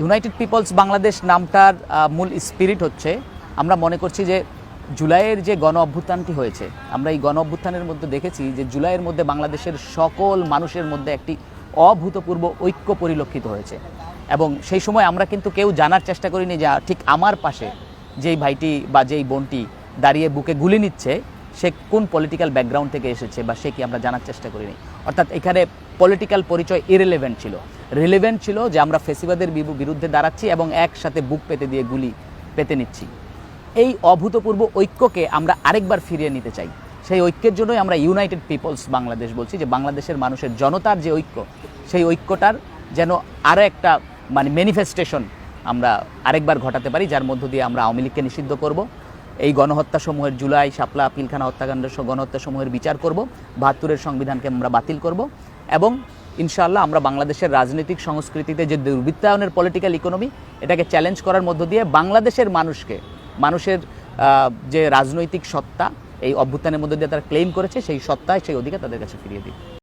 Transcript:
United people's Bangladesh নামটার মূল spirit হচ্ছে, আমরা মনে করছি যে জুলাইয়ের যে গণ অভ্যুত্থানটি হয়েছে, আমরা এই গণ অভ্যুত্থানের মধ্যে দেখেছি যে জুলাইয়ের মধ্যে বাংলাদেশের সকল মানুষের মধ্যে একটি অভূতপূর্ব ঐক্য পরিলক্ষিত হয়েছে। এবং সেই সময় আমরা কিন্তু কেউ জানার চেষ্টা করিনি যে ঠিক আমার পাশে যেই ভাইটি বা যেই বোনটি দাঁড়িয়ে বুকে গুলি নিচ্ছে সে কোন পলিটিক্যাল ব্যাকগ্রাউন্ড থেকে এসেছে বা সে কি আমরা জানার চেষ্টা করিনি। অর্থাৎ এখানে পলিটিক্যাল পরিচয় ইরেলেভেন্ট ছিল। রিলেভেন্ট ছিল যে আমরা ফেসিবাদের বিরু- বিরুদ্ধে দাঁড়াচ্ছি এবং একসাথে বুক পেতে দিয়ে গুলি পেতে নিচ্ছি। এই অভূতপূর্ব ঐক্যকে আমরা আরেকবার ফিরিয়ে নিতে চাই। সেই ঐক্যের জন্যই আমরা ইউনাইটেড পিপলস বাংলাদেশ বলছি, যে বাংলাদেশের মানুষের জনতার যে ঐক্য, সেই ঐক্যটার যেন আরও একটা মানে ম্যানিফেস্টেশন আমরা আরেকবার ঘটাতে পারি, যার মধ্য দিয়ে আমরা আওয়ামী লীগকে নিষিদ্ধ করব। এই গণহত্যাসমূহের জুলাই শাপলা পিলখানা হত্যাকাণ্ডের সহ গণহত্যাসমূহের বিচার করব, বাহাত্তরের সংবিধানকে আমরা বাতিল করব এবং ইনশাআল্লাহ আমরা বাংলাদেশের রাজনৈতিক সংস্কৃতিতে যে দুর্বৃত্তায়নের পলিটিক্যাল ইকোনমি এটাকে চ্যালেঞ্জ করার মধ্য দিয়ে বাংলাদেশের মানুষকে, মানুষের যে রাজনৈতিক সত্তা, এই অভ্যুত্থানের মধ্য দিয়ে তারা ক্লেম করেছে, সেই সত্তায় সেই অধিকার তাদের কাছে ফিরিয়ে দিই।